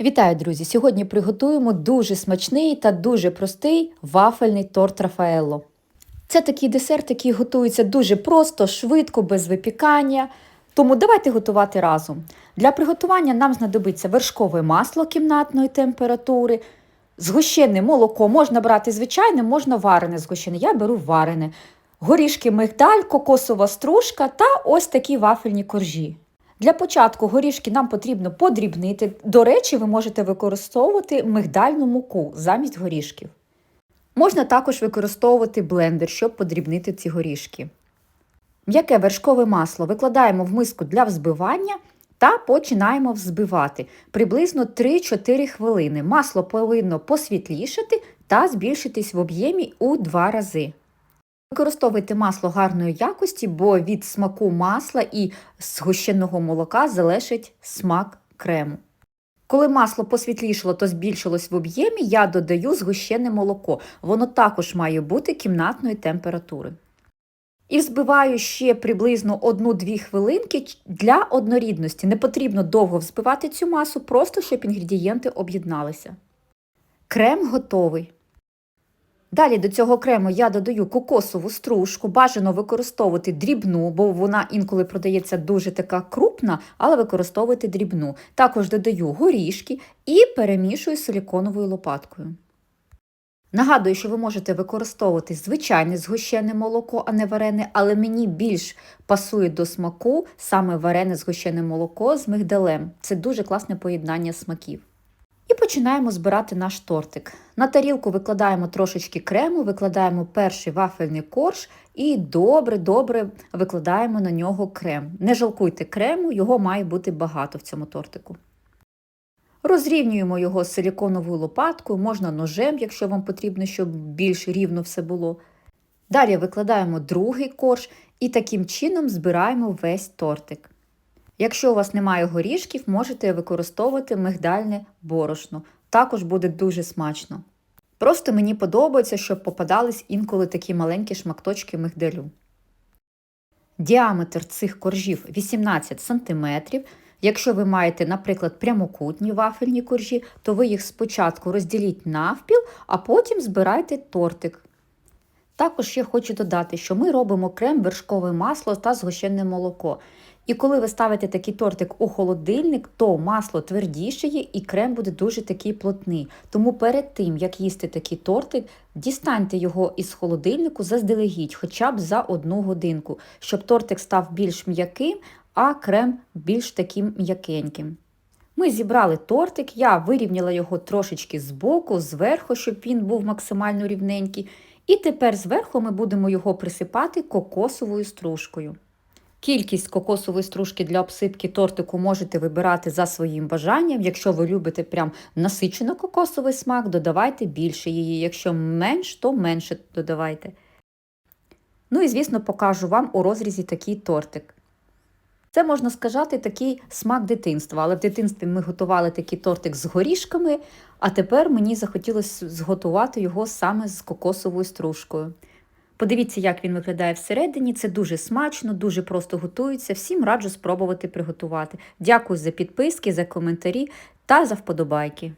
Вітаю, друзі! Сьогодні приготуємо дуже смачний та дуже простий вафельний торт Рафаелло. Це такий десерт, який готується дуже просто, швидко, без випікання. Тому давайте готувати разом. Для приготування нам знадобиться вершкове масло кімнатної температури, згущене молоко. Можна брати звичайне, можна варене згущене. Я беру варене. Горішки мигдаль, кокосова стружка та ось такі вафельні коржі. Для початку горішки нам потрібно подрібнити. До речі, ви можете використовувати мигдальну муку замість горішків. Можна також використовувати блендер, щоб подрібнити ці горішки. М'яке вершкове масло викладаємо в миску для взбивання та починаємо взбивати приблизно 3-4 хвилини. Масло повинно посвітлішати та збільшитись в об'ємі у 2 рази. Використовуйте масло гарної якості, бо від смаку масла і згущеного молока залежить смак крему. Коли масло посвітлішало, то збільшилось в об'ємі, я додаю згущене молоко. Воно також має бути кімнатної температури. І взбиваю ще приблизно 1-2 хвилинки для однорідності. Не потрібно довго взбивати цю масу, просто щоб інгредієнти об'єдналися. Крем готовий. Далі до цього крему я додаю кокосову стружку, бажано використовувати дрібну, бо вона інколи продається дуже така крупна, але використовуйте дрібну. Також додаю горішки і перемішую силіконовою лопаткою. Нагадую, що ви можете використовувати звичайне згущене молоко, а не варене, але мені більш пасує до смаку саме варене згущене молоко з мигдалем. Це дуже класне поєднання смаків. І починаємо збирати наш тортик. На тарілку викладаємо трошечки крему, викладаємо перший вафельний корж і добре-добре викладаємо на нього крем. Не жалкуйте крему, його має бути багато в цьому тортику. Розрівнюємо його силіконовою лопаткою, можна ножем, якщо вам потрібно, щоб більш рівно все було. Далі викладаємо другий корж і таким чином збираємо весь тортик. Якщо у вас немає горішків, можете використовувати мигдальне борошно. Також буде дуже смачно. Просто мені подобається, щоб попадались інколи такі маленькі шмакточки мигдалю. Діаметр цих коржів 18 см. Якщо ви маєте, наприклад, прямокутні вафельні коржі, то ви їх спочатку розділіть навпіл, а потім збирайте тортик. Також я хочу додати, що ми робимо крем, вершкове масло та згущене молоко. І коли ви ставите такий тортик у холодильник, то масло твердішає і крем буде дуже такий плотний. Тому перед тим, як їсти такий тортик, дістаньте його із холодильнику заздалегідь, хоча б за одну годинку, щоб тортик став більш м'яким, а крем більш таким м'якеньким. Ми зібрали тортик, я вирівняла його трошечки збоку, зверху, щоб він був максимально рівненький. І тепер зверху ми будемо його присипати кокосовою стружкою. Кількість кокосової стружки для обсипки тортику можете вибирати за своїм бажанням. Якщо ви любите прям насичено кокосовий смак, додавайте більше її. Якщо менш, то менше додавайте. Ну і, звісно, покажу вам у розрізі такий тортик. Це, можна сказати, такий смак дитинства. Але в дитинстві ми готували такий тортик з горішками, а тепер мені захотілося зготувати його саме з кокосовою стружкою. Подивіться, як він виглядає всередині. Це дуже смачно, дуже просто готується. Всім раджу спробувати приготувати. Дякую за підписки, за коментарі та за вподобайки.